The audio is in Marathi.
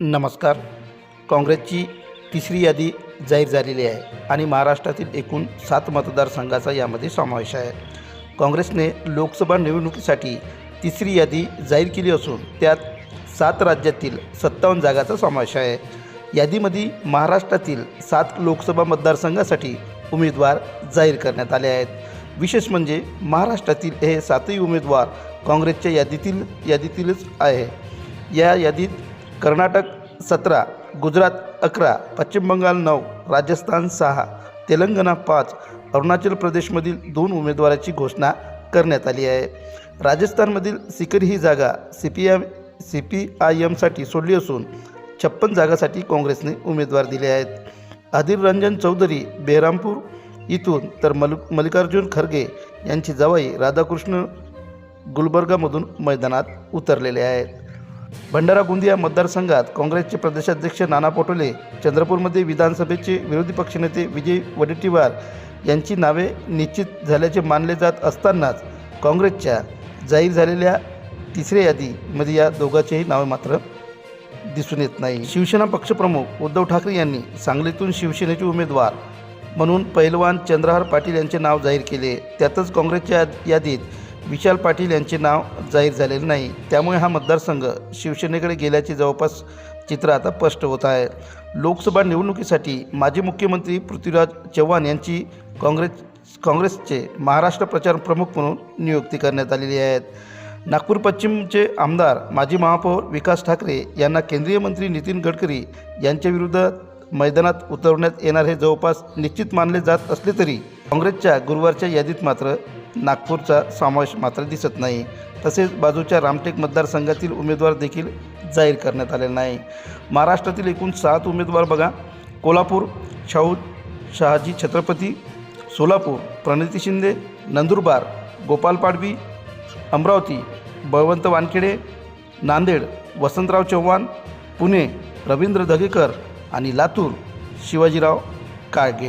नमस्कार. काँग्रेसची तिसरी यादी जाहीर झालेली आहे आणि महाराष्ट्रातील एकूण सात मतदारसंघाचा यामध्ये समावेश आहे. काँग्रेसने लोकसभा निवडणुकीसाठी तिसरी यादी जाहीर केली असून त्यात सात राज्यातील सत्तावन्न जागाचा समावेश आहे. यादीमध्ये महाराष्ट्रातील सात लोकसभा मतदारसंघासाठी उमेदवार जाहीर करण्यात आले आहेत. विशेष म्हणजे महाराष्ट्रातील हे सातही उमेदवार काँग्रेसच्या यादीतील यादीतीलच आहे. या यादीत कर्नाटक सतरा गुजरात अकरा पश्चिम बंगाल नऊ राजस्थान सहा तेलंगणा पाच अरुणाचल प्रदेशमधील दोन उमेदवाराची घोषणा करण्यात आली आहे. राजस्थानमधील सिकर ही जागा C P M C P I एमसाठी सोडली असून छप्पन जागासाठी काँग्रेसने उमेदवार दिले आहेत. अधीर रंजन चौधरी बेहरामपूर इथून तर मल मल्लिकार्जुन खरगे यांची जवाई राधाकृष्ण गुलबर्गामधून मैदानात उतरलेले आहेत. भंडारा गोंदिया मतदारसंघात काँग्रेसचे प्रदेशाध्यक्ष नाना पटोले चंद्रपूरमध्ये विधानसभेचे विरोधी पक्षनेते विजय वडेट्टीवार यांची नावे निश्चित झाल्याचे मानले जात असतानाच काँग्रेसच्या जाहीर झालेल्या तिसऱ्या यादीमध्ये या दोघांचेही नावे मात्र दिसून येत नाही. शिवसेना पक्षप्रमुख उद्धव ठाकरे यांनी सांगलीतून शिवसेनेचे उमेदवार म्हणून पैलवान चंद्रहार पाटील यांचे नाव जाहीर केले. त्यातच काँग्रेसच्या यादीत विशाल पाटील यांचे नाव जाहीर झालेले नाही. त्यामुळे हा मतदारसंघ शिवसेनेकडे गेल्याचे जवळपास चित्र आता स्पष्ट होत आहे. लोकसभा निवडणुकीसाठी माजी मुख्यमंत्री पृथ्वीराज चव्हाण यांची काँग्रेस काँग्रेसचे महाराष्ट्र प्रचार प्रमुख म्हणून नियुक्ती करण्यात आलेली आहेत नागपूर पश्चिमचे आमदार माजी महापौर विकास ठाकरे यांना केंद्रीय मंत्री नितीन गडकरी यांच्याविरुद्ध मैदानात उतरवण्यात येणार हे जवळपास निश्चित मानले जात असले तरी काँग्रेसच्या गुरुवारच्या यादीत मात्र नागपूरचा समावेश मात्र दिसत नाही. तसेच बाजूच्या रामटेक मतदारसंघातील उमेदवार देखील जाहीर करण्यात आलेला नाही. महाराष्ट्रातील एकूण सात उमेदवार बघा. कोल्हापूर शाहू शहाजी छत्रपती सोलापूर प्रणिती शिंदे नंदुरबार गोपाल पाडवी अमरावती बळवंत वानखेडे नांदेड वसंतराव चव्हाण पुणे रवींद्र धगेकर आणि लातूर शिवाजीराव काळगे.